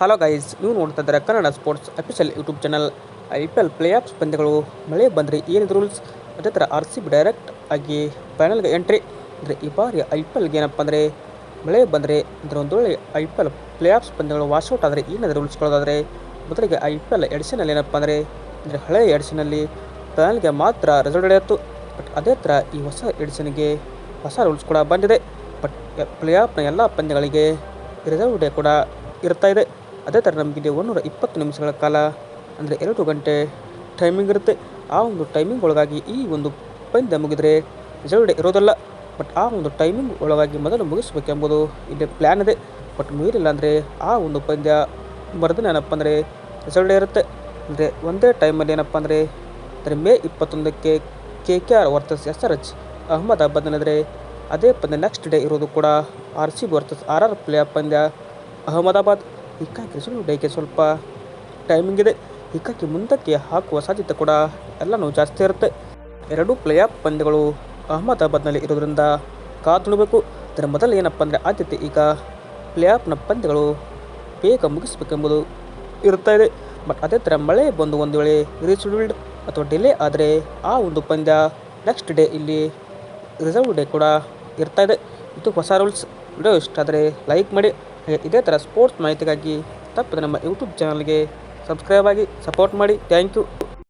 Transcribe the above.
Hello guys ನೀವು ನೋಡ್ತಾ ಇದ್ದಾರೆ Kannada sports official YouTube channel I P L playoffs ಪಂದ್ಯಗಳು, ಮಳೆ ಬಂದರೆ ಏನಿದೆ ರೂಲ್ಸ್ ಅದೇ ಥರ ಆರ್ ಸಿ ಬಿ ಡೈರೆಕ್ಟ್ ಆಗಿ ಫೈನಲ್ಗೆ ಎಂಟ್ರಿ ಅಂದರೆ ಈ ಬಾರಿ ಐ ಪಿ ಎಲ್ಗೆ ಏನಪ್ಪ ಅಂದರೆ, ಮಳೆ ಬಂದರೆ ಅಂದರೆ ಒಂದೊಳ್ಳೆ I P L playoffs ಪಂದ್ಯಗಳು ವಾಶೌಟ್ ಆದರೆ ಏನಿದೆ ಕೊಡೋದಾದರೆ ಮೊದಲಿಗೆ ಐ ಪಿ ಎಲ್ ಎಡಿಷನಲ್ಲಿ ಏನಪ್ಪ ಅಂದರೆ ಅಂದರೆ ಹಳೆಯ ಎಡಿಷನಲ್ಲಿ ಫೈನಲ್ಗೆ ಮಾತ್ರ ರಿಸಲ್ಟ್ ನಡೆಯಿತು. ಬಟ್ ಅದೇ ಥರ ಈ ಹೊಸ ಎಡಿಷನ್ಗೆ ಹೊಸ ರೂಲ್ಸ್ ಕೂಡ ಬಂದಿದೆ. ಬಟ್ ಪ್ಲೇ ಆಫ್ನ ಎಲ್ಲ ಪಂದ್ಯಗಳಿಗೆ ರಿಸರ್ವ್ ಡೇ ಕೂಡ ಇರ್ತಾ ಇದೆ. ಅದೇ ಥರ ನಮಗಿದೆ ಒಂದೂರ ಇಪ್ಪತ್ತು ನಿಮಿಷಗಳ ಕಾಲ, ಅಂದರೆ ಎರಡು ಗಂಟೆ ಟೈಮಿಂಗ್ ಇರುತ್ತೆ. ಆ ಒಂದು ಟೈಮಿಂಗ್ ಒಳಗಾಗಿ ಈ ಒಂದು ಪಂದ್ಯ ಮುಗಿದರೆ ಜರುಡೆ ಇರೋದಲ್ಲ. ಬಟ್ ಆ ಒಂದು ಟೈಮಿಂಗ್ ಒಳಗಾಗಿ ಮೊದಲು ಮುಗಿಸಬೇಕೆಂಬುದು ಇಲ್ಲಿ ಪ್ಲ್ಯಾನ್ ಇದೆ. ಬಟ್ ಮುಗಿಲಿಲ್ಲ ಅಂದರೆ ಆ ಒಂದು ಪಂದ್ಯ ಮರದಿನ ಏನಪ್ಪ ಅಂದರೆ ರಿಸಲ್ಟ್ ಇರುತ್ತೆ. ಅಂದರೆ ಒಂದೇ ಟೈಮಲ್ಲಿ ಏನಪ್ಪ ಅಂದರೆ ಅಂದರೆ May ಇಪ್ಪತ್ತೊಂದಕ್ಕೆ K K R versus S R H Ahmedabad ನಡೆದರೆ ಅದೇ ಪಂದ್ಯ ನೆಕ್ಸ್ಟ್ ಡೇ ಇರೋದು ಕೂಡ R C B versus R R play ಪಂದ್ಯ ಅಹಮದಾಬಾದ್. ಹೀಗಾಗಿ ಸುಳ್ಳು ಡೇಗೆ ಸ್ವಲ್ಪ ಟೈಮಿಂಗ್ ಇದೆ. ಹಿಕ್ಕಾಕಿ ಮುಂದಕ್ಕೆ ಹಾಕುವ ಸಾಧ್ಯತೆ ಕೂಡ ಎಲ್ಲನೂ ಜಾಸ್ತಿ ಇರುತ್ತೆ. ಎರಡೂ ಪ್ಲೇ ಆಫ್ ಪಂದ್ಯಗಳು ಅಹಮದಾಬಾದ್ನಲ್ಲಿ ಇರೋದ್ರಿಂದ ಕಾದುಣಬೇಕು ಅದರ ಮೊದಲು ಏನಪ್ಪ ಅಂದರೆ ಆದ್ಯತೆ, ಈಗ ಪ್ಲೇ ಆಫ್ನ ಪಂದ್ಯಗಳು ಬೇಗ ಮುಗಿಸಬೇಕೆಂಬುದು ಇರುತ್ತಾ ಇದೆ. ಬಟ್ ಅದೇ ಥರ ಮಳೆ ಬಂದು ಒಂದು ವೇಳೆ ರೀಶೆಡ್ಯೂಲ್ಡ್ ಅಥವಾ ಡಿಲೇ ಆದರೆ ಆ ಒಂದು ಪಂದ್ಯ ನೆಕ್ಸ್ಟ್ ಡೇ ಇಲ್ಲಿ ರಿಸರ್ವ್ ಡೇ ಕೂಡ ಇರ್ತಾ ಇದೆ. ಇದು ಹೊಸ ರೂಲ್ಸ್ ವಿಡಿಯೋ ಇಷ್ಟ ಆದರೆ ಲೈಕ್ ಮಾಡಿ. ಇದೇ ಥರ ಸ್ಪೋರ್ಟ್ಸ್ ಮಾಹಿತಿಗಾಗಿ ತಪ್ಪದೆ ನಮ್ಮ ಯೂಟ್ಯೂಬ್ ಚಾನಲ್ಗೆ ಸಬ್ಸ್ಕ್ರೈಬ್ ಆಗಿ ಸಪೋರ್ಟ್ ಮಾಡಿ. Thank you